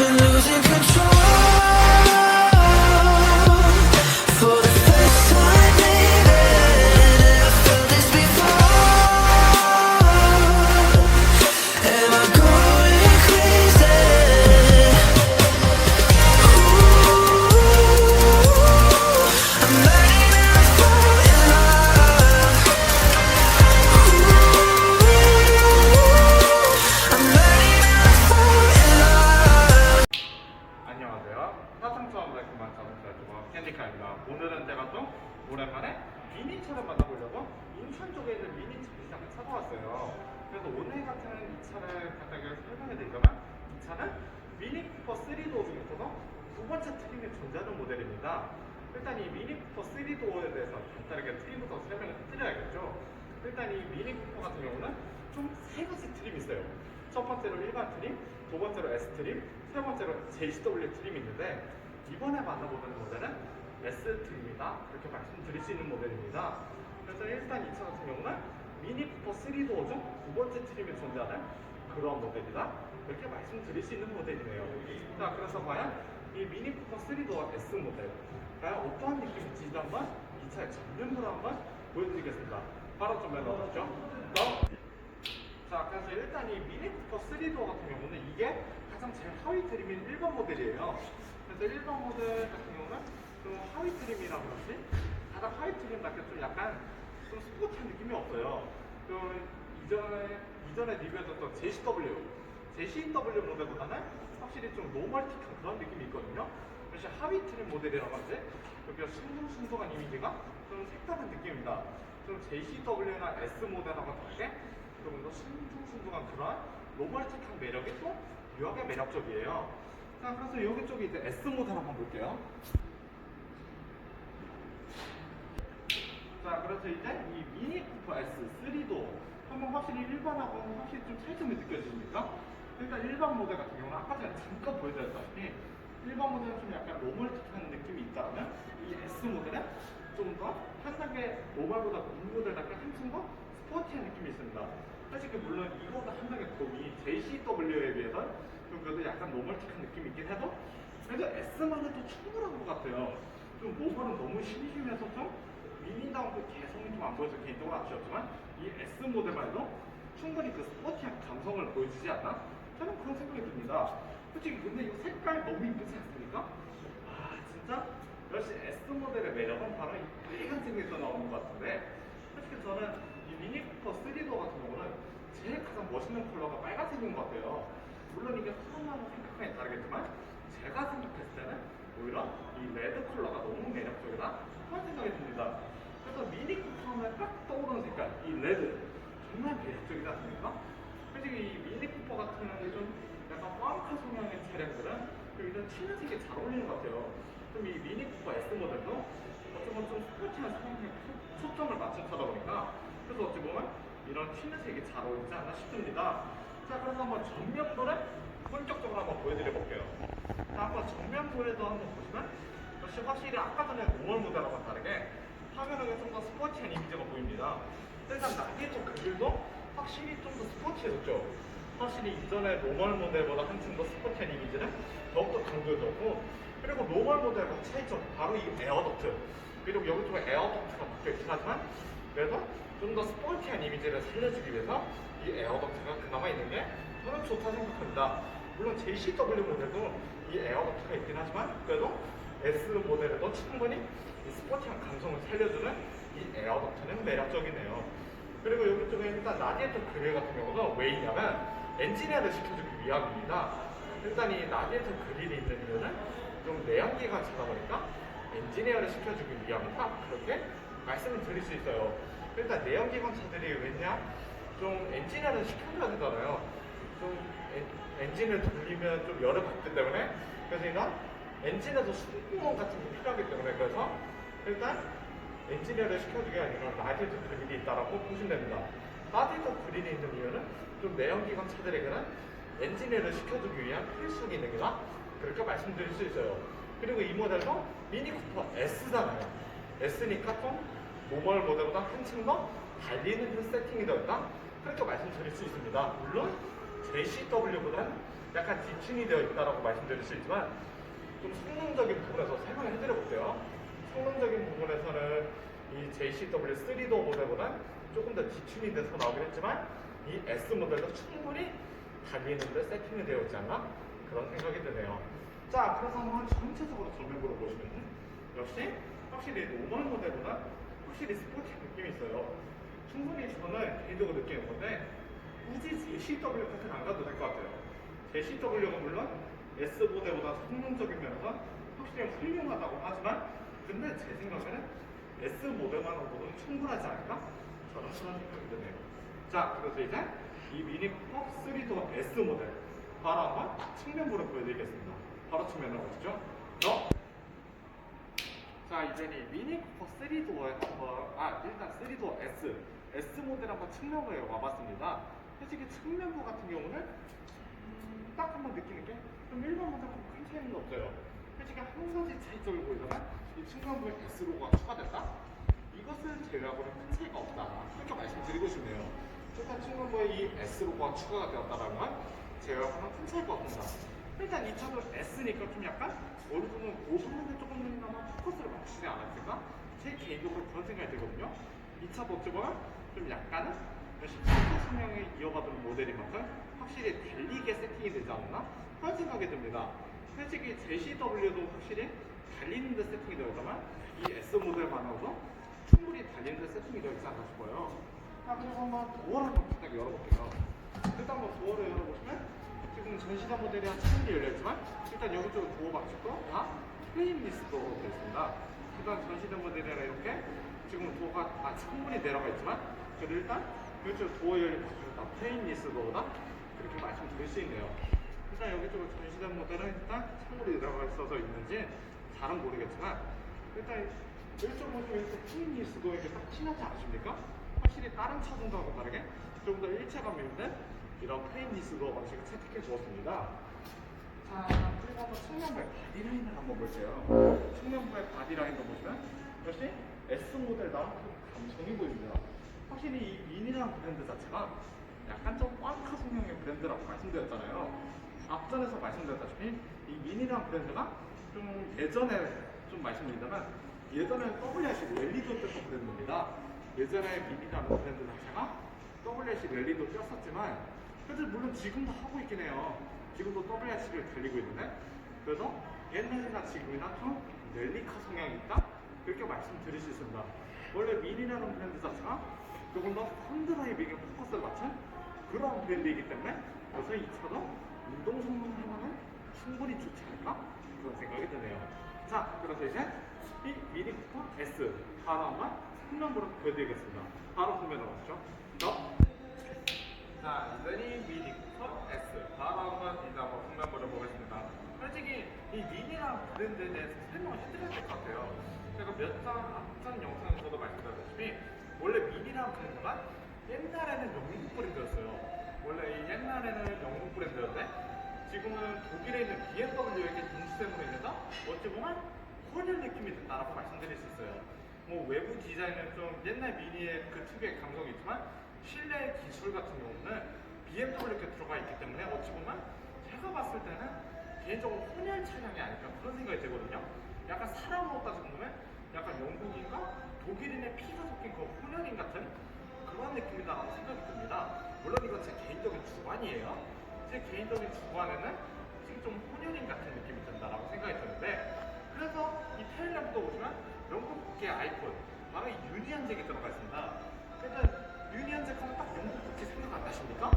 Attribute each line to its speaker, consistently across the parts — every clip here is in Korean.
Speaker 1: believe 사탕처럼 달콤한 자동차 조합 캔디카입니다. 오늘은 제가 좀 오랜만에 미니차를 만나보려고 인천 쪽에 있는 미니차 시장을 찾아왔어요. 그래서 오늘 같은 이 차를 간단하게 설명해 드리자면 이 차는 미니 쿠퍼 3도어 중에서도 두 번째 트림에 존재하는 모델입니다. 일단 이 미니 쿠퍼 3도어에 대해서 간단하게 트림부터 설명을 해드려야겠죠. 일단 이 미니 쿠퍼 같은 경우는 총세 가지 트림이 있어요. 첫 번째로 일반 트림, 두 번째로 S 트림, 세 번째로 JCW 트림이 있는데 이번에 만나보는 모델은 S 트림이다 그렇게 말씀드릴 수 있는 모델입니다. 그래서 일단 이차 같은 경우는 미니 쿠퍼 3도어 중 두 번째 트림에 존재하는 그런 모델이다 이렇게 말씀드릴 수 있는 모델이네요. 자 그래서 과연 이 미니 쿠퍼 3도어 S 모델 과연 어떠한 느낌인지 한번 이 차의 전면부로 한번 보여드리겠습니다. 바로 좀 열어보시죠. 너 자, 그래서 일단 이 미니 쿠퍼 3도어 같은 경우는 이게 가장 제일 하위 트림인 1번 모델이에요. 그래서 1번 모델 같은 경우는 좀 하위 트림이라고 그러지? 가장 하위 트림답게 좀 약간 좀 스포티한 느낌이 없어요. 그 이전에 이전에 리뷰했었던 JCW, JCW 모델보다는 확실히 좀 노멀틱한 그런 느낌이 있거든요. 그래서 하위 트림 모델이라고 하지? 여기가 숭숭숭숭한 이미지가 좀 색다른 느낌입니다. 좀 JCW나 S 모델하고 다르게 조금 더 순둥순둥한 그런 로멀틱한 매력이 또 묘하게 매력적이에요. 자, 그래서 여기 쪽에 이제 S 모델 한번 볼게요. 자, 그래서 이제 이 미니 쿠퍼 S 3도 한번 확실히 일반하고 확실히 좀 차이점이 느껴집니까? 일단 일반 모델 같은 경우는 아까 전에 잠깐 보여드렸다시피 일반 모델은 좀 약간 로멀틱한 느낌이 있다면 이 S 모델은 좀 더 한 단계 모발보다 이 모델답게 한층 더 스포티한 느낌이 있습니다. 사실 그 물론 이거보다 한 단계 더이 JCW에 비해서 좀 그래도 약간 로멀틱한 느낌이 있긴 해도 그래도 S만 해도 충분한 것 같아요. 좀 모발은 너무 심심해서 좀 미니다운 그 개성이 좀 안 보여서 개인적으로 아쉬웠지만 이 S 모델만 해도 충분히 그 스포티한 감성을 보여주지 않나? 저는 그런 생각이 듭니다. 솔직히 근데 이 색깔 너무 이쁘지 않습니까? 아 진짜 역시 S 모델의 매력은 바로 이 빨간색에서 나오는 것 같은데 솔직히 저는 이 미니 쿠퍼 3도 같은 경우는 제일 가장 멋있는 컬러가 빨간색인 것 같아요. 물론 이게 사람마다 생각하기 다르겠지만 제가 생각했을 때는 오히려 이 레드 컬러가 너무 매력적이다 그런 생각이 듭니다. 그래서 미니 쿠퍼 하면 딱 떠오르는 색깔 이 레드 정말 매력적이지 않습니까? 솔직히 이 미니 쿠퍼 같은 좀 약간 파운카 성향의 차량들은 좀 이런 색이 잘 어울리는 것 같아요. 좀 이 미니 쿠퍼 S 모델도 어쩌면 좀 스포티한 성향에 초- 초점을 맞춘 차다 보니까 그래서 어찌 보면 이런 튀는 색이 잘 어울리지 않나 싶습니다. 자, 그래서 한번 전면부를 본격적으로 한번 보여드려 볼게요. 자, 한번 정면부에도 한번 보시면 역시 확실히 아까 전에 노멀 모델하고 다르게 화면에 좀더 스포티한 이미지가 보입니다. 일단 나비에토 그릴도 확실히 좀 더 스포티해졌죠. 확실히 이전에 노멀 모델보다 한층 더 스포티한 이미지는 더욱더 강조해졌고 그리고 노멀 모델과 차이점 바로 이 에어덕트 그리고 여기 쪽에 에어덕트가 박혀있긴 하지만 그래도 좀 더 스포티한 이미지를 살려주기 위해서 이 에어 덕트가 그나마 있는 게 저는 좋다 생각합니다. 물론 JCW 모델도 이 에어 덕트가 있긴 하지만 그래도 S 모델에도 충분히 이 스포티한 감성을 살려주는 이 에어 덕트는 매력적이네요. 그리고 여기 쪽에 일단 라디에이터 그릴 같은 경우는 왜냐면 엔지니어를 시켜주기 위함입니다. 일단 이 라디에이터 그릴이 있는 이유는 좀 내연기관 차다 보니까 엔지니어를 시켜주기 위함이다. 그렇게 말씀을 드릴 수 있어요. 일단 내연기관 차들이 왜냐? 좀 엔지니어를 시켜줘야 되잖아요. 좀 엔, 엔진을 돌리면 좀 열을 받기 때문에 그래서 이런 엔진에서 숨구멍 같은 게 필요하기 때문에 그래서 일단 엔지니어를 시켜주기 아니라 라디에이터 그릴이 있다라고 보시면 됩니다. 라디에이터 그릴이 있는 이유는 좀 내연기관 차들에게는 엔지니어를 시켜주기 위한 필수 기능이다 그렇게 말씀드릴 수 있어요. 그리고 이 모델도 미니 쿠퍼 S잖아요. S니까 좀 노멀 모델보다 한층 더 달리는 그 세팅이 되어 있다 그렇게 말씀드릴 수 있습니다. 물론 JCW보다는 약간 뒤층이 되어 있다라고 말씀드릴 수 있지만 좀 성능적인 부분에서 설명을 해드려 볼게요. 성능적인 부분에서는 이 JCW3도 모델보다 조금 더 뒤층이 돼서 나오긴 했지만 이 S 모델도 충분히 달리는데 세팅이 되어 있지 않나? 그런 생각이 드네요. 자, 그래서 한번 전체적으로 전면부로 보시면 역시 확실히 노멀 모델보다 확실히 스포티한 느낌이 있어요. 충분히 저는 개인적으로 느끼는 건데 굳이 JCW 같은 안 가도 될 것 같아요. JCW가 물론 S 모델보다 성능적인 면에서 확실히 훌륭하다고 하지만 근데 제 생각에는 S 모델만 으로도 충분하지 않을까? 저는 그런 생각이 드네요. 자, 그래서 이제 이 미니쿠퍼 3도어 S 모델 바로 한번 측면부를 보여드리겠습니다. 바로 측면으로 보시죠. 너. 자, 이제는 이 미니쿠퍼 3도어에 한번 아 일단 3도어 S S 모델 한번 측면부에 와봤습니다. 솔직히 측면부 같은 경우는 음, 딱 한번 느끼는 게 좀 일반 모델하고 큰 차이는 없어요. 솔직히 한 가지 차이점이 보이다면 이 측면부에 S 로고가 추가됐다. 이것을 제외하고는 큰 차이가 없다. 이렇게 말씀드리고 싶네요. 일단 측면부에 이 S 로고가 추가가 되었다라는 건 제외하고는 큰 차이가 없습니다. 일단 이 차도 S니까 좀 약간 어느 정도 고성능에 조금이나마 포커스를 맞추지 않았을까? 제 개인적으로 그런 생각이 들거든요. 이 차도 어찌 보면 좀 약간은 18세 성향을 이어가던 모델인 만큼 확실히 달리게 세팅이 되지 않나? 그런 생각이 듭니다. 솔직히 JCW도 확실히 달리는 데 세팅이 있다면 이 S 모델만으로도 충분히 달리는 데 세팅이 되어 있지 않나 싶어요. 자, 그래서 한번 도어를 한번 딱 열어볼게요. 일단 한번 도어를 열어보시면 지금 전시장 모델이 한 천개 열려있지만 일단 여기 쪽은 도어 방식도 다 플레인리스 도어로 되어 있습니다. 일단 전시장 모델이라 이렇게 지금 도어가 아, 충분히 내려가 있지만 그래도 일단 이쪽 도어 열린 방식은 다 플레인리스 도어다 그렇게 말씀드릴 수 있네요. 일단 여기 쪽은 전시장 모델은 일단 창문이 내려가 있어서 있는지 잘은 모르겠지만 일단 이렇게 플레인리스 도어 이렇게 딱 티나지 않으십니까? 확실히 다른 차종들하고 다르게 좀 더 일체감이 있는 이런 플레인리스로 방식을 채택해 주었습니다. 자, 그리고 한번 측면부의 바디라인을 한번 볼게요. 측면부의 바디라인도 보시면 역시 S 모델다운 그 감성이 보입니다. 확실히 이 미니라는 브랜드 자체가 약간 좀 꽝카 성향의 브랜드라고 말씀드렸잖아요. 앞전에서 말씀드렸다시피 이 미니라는 브랜드가 좀 예전에 좀 말씀드리자면 예전에 WRC 랠리도 떴던 브랜드입니다. 예전에 미니라는 브랜드 자체가 WRC 랠리도 뛰었었지만 그래도 물론 지금도 하고 있긴 해요. 지금도 WRC를 달리고 있는데 그래서 옛날이나 지금이나 좀 랠리카 성향이 있다? 그렇게 말씀드릴 수 있습니다. 원래 미니라는 브랜드 자체가 조금 더 펀드라이빙에 포커스를 맞춘 그런 브랜드이기 때문에 그래서 이 차도 운동 성능 하나는 충분히 좋지 않을까? 그런 생각이 드네요. 자, 그래서 이제 이 미니 쿠퍼 S 바로 한번 측면부로 보여드리겠습니다. 바로 가시죠. 저. 자, 이번이 미니 쿠퍼 S 바로 한번 이제 한번 후면부를 보겠습니다. 솔직히 이 미니라는 브랜드에 대해서 설명을 해드려야 될 것 같아요. 제가 몇 장 앞전 영상에서도 말씀드렸다시피 원래 미니라는 브랜드가 옛날에는 영국 브랜드였어요. 원래 이 옛날에는 영국 브랜드였는데 지금은 독일에 있는 BMW에게 동시대물에 있는다? 어찌 보면 혼혈 느낌이 든다라고 말씀드릴 수 있어요. 뭐 외부 디자인은 좀 옛날 미니의 그 특유의 감성이 있지만 실내 기술 같은 경우는 BMW 이렇게 들어가 있기 때문에 어찌 보면 제가 봤을 때는 개인적으로 혼혈 차량이 아닐까 그런 생각이 들거든요. 약간 사람으로 따지고 보면 약간 영국인과 독일인의 피가 섞인 그 혼혈인 같은 그런 느낌이다라고 생각이 듭니다. 물론 이건 제 개인적인 주관이에요. 제 개인적인 주관에는 지금 좀 혼혈인 같은 느낌이 든다라고 생각이 드는데 그래서 이 테일램프도 보시면 영국 국기 아이콘 바로 이 유니언잭이 들어가 있습니다. 일단 유니언잭 하면 딱 영국 국기 생각 안 나십니까?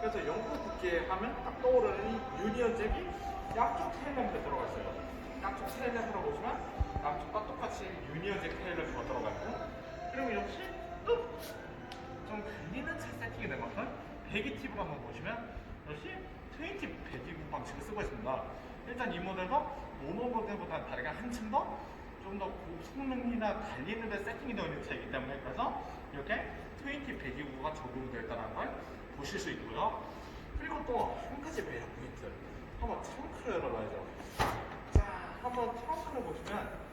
Speaker 1: 그래서 영국 국기 하면 딱 떠오르는 이 유니언잭이 양쪽 테일램프에 들어가 있어요. 양쪽 테일램프로 보시면 양쪽과 똑같이 유니언잭 테일램프가 들어가 있고 그리고 역시 또좀 달리는 차 세팅이 된 것은 배기 팁을 한번 보시면 역시 트윈티 배기 방식을 쓰고 있습니다. 일단 이 모델도 모노 모델보다 다르게 한층 더 좀더 고성능이나 달리는 데 세팅이 되어 있는 차이기 때문에 그래서 이렇게 트윈티 배기구가 적용되어 있다는 걸 보실 수 있고요. 그리고 또 한 가지 매력 포인트. 한번 트렁크를 열어봐야죠. 자, 한번 트렁크를 보시면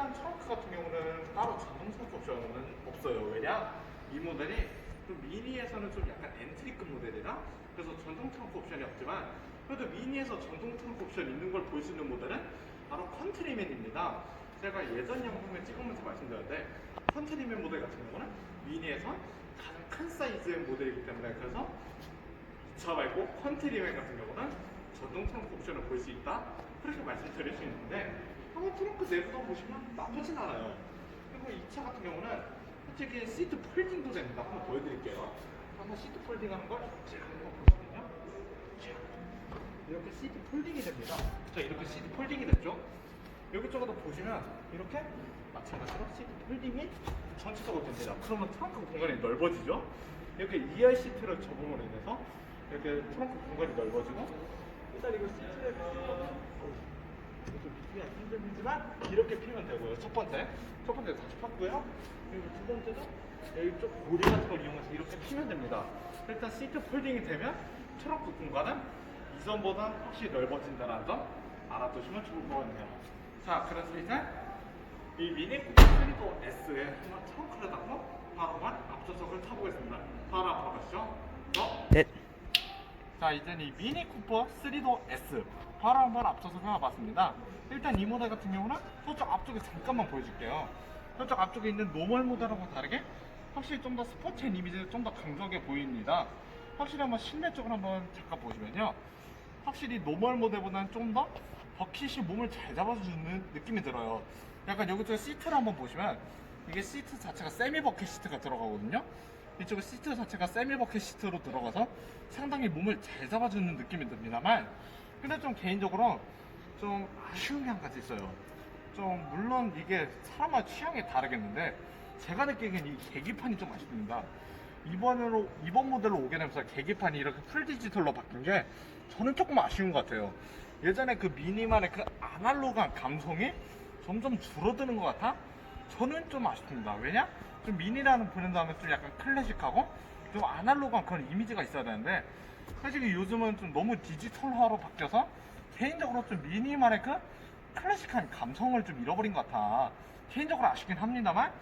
Speaker 1: 일단 트렁크 같은 경우는 따로 자동 트렁크 옵션은 없어요. 왜냐? 이 모델이 좀 미니에서는 좀 약간 엔트리급 모델이라 그래서 전동 트렁크 옵션이 없지만 그래도 미니에서 전동 트렁크 옵션 있는 걸 볼 수 있는 모델은 바로 컨트리맨입니다. 제가 예전 영상을 찍으면서 말씀드렸는데 컨트리맨 모델 같은 경우는 미니에서 가장 큰 사이즈의 모델이기 때문에 그래서 저 말고 컨트리맨 같은 경우는 전동 트렁크 옵션을 볼 수 있다 그렇게 말씀드릴 수 있는데 한번 트렁크 내부도 보시면 나쁘진 않아요. 그리고 이 차 같은 경우는 솔직히 시트 폴딩도 됩니다. 한번 보여드릴게요. 한번 시트 폴딩 하는 걸 제가 한번 보시면요. 자, 이렇게 시트 폴딩이 됩니다. 자 이렇게 시트 폴딩이 됐죠? 여기 쪽으로 보시면 이렇게 마찬가지로 시트 폴딩이 전체적으로 됩니다. 그러면 트렁크 공간이 넓어지죠? 이렇게 2열 시트를 접음으로 인해서 이렇게 트렁크 공간이 넓어지고 일단 이거 시트 에좀 믿기가 힘들지만 이렇게 피면 되고요. 첫 번째, 첫 번째 다시 팠고요. 그리고 두 번째도 여기 쪽 고리 같은 걸 이용해서 이렇게 피면 됩니다. 일단 시트 폴딩이 되면 트렁크 공간은 이전보다 확실히 넓어진다는 점 알아두시면 좋을 것 같네요. 자, 그래서 이제 이 미니 쿠퍼 3도 S에 한번 트렁크를 닫고 바로만 앞좌석을 타보겠습니다. 바로 앞으로 가시죠. 어?
Speaker 2: 네.
Speaker 1: 자 이제는 이 미니 쿠퍼 3도 S. 바로 한번 앞서서 가봤습니다. 일단 이 모델 같은 경우는 저쪽 앞쪽에 잠깐만 보여줄게요. 저쪽 앞쪽에 있는 노멀 모델하고 다르게 확실히 좀 더 스포츠한 이미지가 좀더 강조하게 보입니다. 확실히 한번 실내 쪽을 한번 잠깐 보시면요. 확실히 노멀 모델보다는 좀 더 버킷이 몸을 잘 잡아주는 느낌이 들어요. 약간 여기 쪽에 시트를 한번 보시면 이게 시트 자체가 세미 버킷 시트가 들어가거든요 이쪽에 시트 자체가 세미 버킷 시트로 들어가서 상당히 몸을 잘 잡아주는 느낌이 듭니다만 근데 좀 개인적으로 좀 아쉬운 게 한 가지 있어요. 좀 물론 이게 사람마다 취향이 다르겠는데 제가 느끼기엔 이 계기판이 좀 아쉽습니다. 이번으로 이번 모델로 오게 되면서 계기판이 이렇게 풀 디지털로 바뀐 게 저는 조금 아쉬운 것 같아요. 예전에 그 미니만의 그 아날로그한 감성이 점점 줄어드는 것 같아 저는 좀 아쉽습니다. 왜냐? 좀 미니라는 브랜드 하면 좀 약간 클래식하고 좀 아날로그한 그런 이미지가 있어야 되는데 솔직히 요즘은 좀 너무 디지털화로 바뀌어서 개인적으로 좀 미니만의 그 클래식한 감성을 좀 잃어버린 것 같아. 개인적으로 아쉽긴 합니다만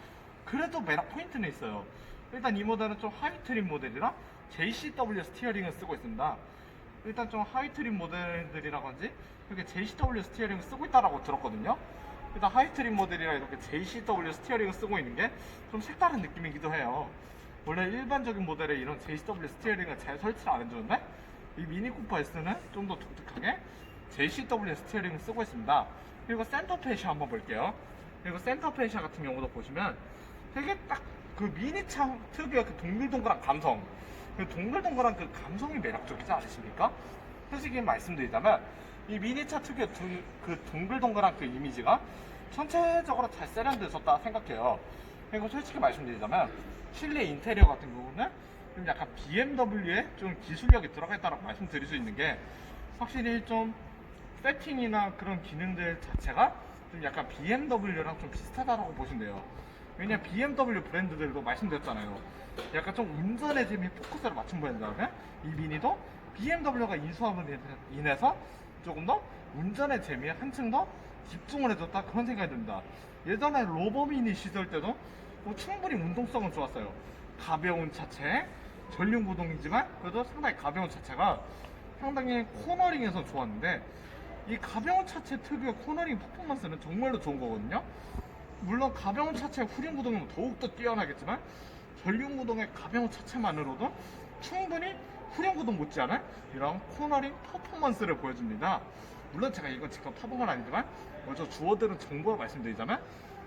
Speaker 1: 그래도 매력 포인트는 있어요. 일단 이 모델은 좀 하이 트림 모델이라 JCW 스티어링을 쓰고 있습니다. 일단 좀 하이 트림 모델들이라든지 이렇게 JCW 스티어링을 쓰고 있다라고 들었거든요. 일단 하이트림 모델이라 이렇게 JCW 스티어링을 쓰고 있는 게 좀 색다른 느낌이기도 해요. 원래 일반적인 모델에 이런 JCW 스티어링을 잘 설치를 안 해주는데 이 미니 쿠퍼 S는 좀 더 독특하게 JCW 스티어링을 쓰고 있습니다. 그리고 센터 페시아 한번 볼게요. 그리고 센터 페시아 같은 경우도 보시면 되게 딱 그 미니차 특유의 그 동글동글한 감성 그 동글동글한 그 감성이 매력적이지 않으십니까? 솔직히 말씀드리자면 이 미니차 특유의 둥- 그 동글동글한 그 이미지가 전체적으로 잘 세련되었다 생각해요. 그리고 솔직히 말씀드리자면 실내 인테리어 같은 경우는 좀 약간 BMW의 좀 기술력이 들어가 있다고 말씀드릴 수 있는 게 확실히 좀 세팅이나 그런 기능들 자체가 좀 약간 BMW랑 좀 비슷하다고 보시면 돼요. 왜냐 BMW 브랜드들도 말씀드렸잖아요. 약간 좀 운전의 재미에 포커스를 맞춘 브랜드라면 이 미니도 BMW가 인수함으로 인해서 조금 더 운전의 재미에 한층 더 집중을 해줬다 그런 생각이 듭니다. 예전에 로버미니 시절 때도 뭐 충분히 운동성은 좋았어요. 가벼운 차체, 전륜 구동이지만 그래도 상당히 가벼운 차체가 상당히 코너링에서 좋았는데 이 가벼운 차체 특유의 코너링 퍼포먼스는 정말로 좋은 거거든요. 물론 가벼운 차체의 후륜 구동은 더욱더 뛰어나겠지만 전륜 구동의 가벼운 차체만으로도 충분히 후륜 구동 못지않은 이런 코너링 퍼포먼스를 보여줍니다. 물론 제가 이건 직접 타본 건 아니지만 먼저 주어들은 정보로 말씀드리자면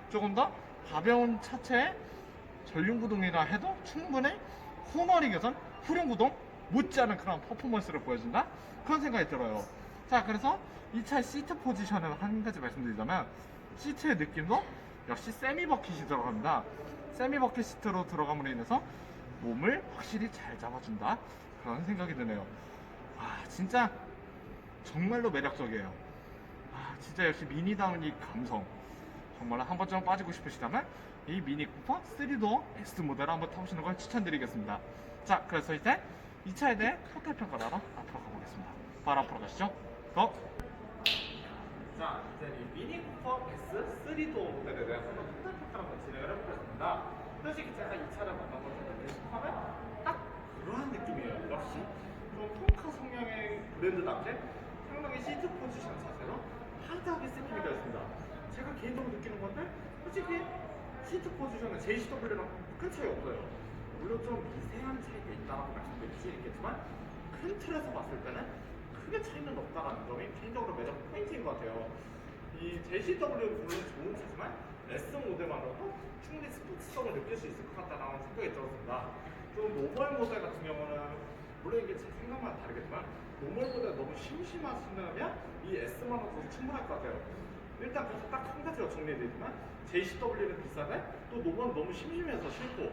Speaker 1: 조금 더 가벼운 차체의 전륜 구동이라 해도 충분히 코너링에선 후륜 구동 못지않은 그런 퍼포먼스를 보여준다 그런 생각이 들어요. 자 그래서 이 차의 시트 포지션을 한 가지 말씀드리자면 시트의 느낌도 역시 세미 버킷이 들어갑니다. 세미 버킷 시트로 들어감으로 인해서 몸을 확실히 잘 잡아준다 그런 생각이 드네요. 아 진짜 정말로 매력적이에요. 아 진짜 역시 미니다운 이 감성 정말 한 번쯤 빠지고 싶으시다면 이 미니 쿠퍼 3도 S 모델 한번 타보시는 걸 추천드리겠습니다. 자 그래서 이제 이 차에 대해 토탈 평가를 하러 앞으로 가보겠습니다. 바로 앞으로 가시죠. 고! 자, 이제 이 미니 쿠퍼 S 3도 모델에 대해서 한번 토탈 평가를 한번 진행을 해보겠습니다. 솔직히 제가 이 차를 만나보고 하면 딱 그러한 느낌이에요. 역시 좀 통카 성향의 브랜드답게 상당히 시트 포지션 자체로 하드하게 세팅이 되어 있습니다. 제가 개인적으로 느끼는 건데 솔직히 시트 포지션은 JCW랑 큰 차이 없어요. 물론 좀 미세한 차이가 있다고 말씀드릴 수 있겠지만 큰 틀에서 봤을 때는 크게 차이는 없다는 점이 개인적으로 매력 포인트인 것 같아요. 이 JCW는 물론 좋은 차지만 S 모델만으로도 충분히 스포츠성을 느낄 수 있을 것 같다는 생각이 들었습니다. 좀 노멀 모델 같은 경우는 물론 이게 제 생각만 다르겠지만 노멀 모델 너무 심심하시다면 이 S만으로도 충분할 것 같아요. 일단 그래서 딱 한 가지가 정리되지만 JCW는 비싼데 또 노멀은 너무 심심해서 싫고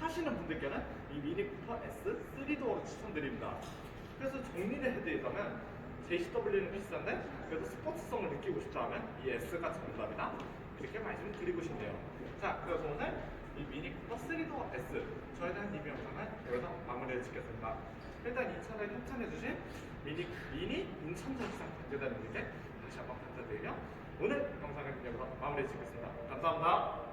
Speaker 1: 하시는 분들께는 이 미니 쿠퍼 S 3도어를 추천드립니다. 그래서 정리를 해드리자면 JCW는 비싼데 그래도 스포츠성을 느끼고 싶다면 이 S가 정답이다. 이렇게 말씀드리고 싶네요. 자, 그래서 오늘 이 미니 쿠퍼 3도어 S 저에 대한 리뷰 영상은 여기서 마무리를 짓겠습니다. 일단 이 차를 협찬해주신 미니, 미니 인천전시장 관계자님들께 다시 한번 감사드리며 오늘 영상은 여기서 마무리 짓겠습니다. 감사합니다.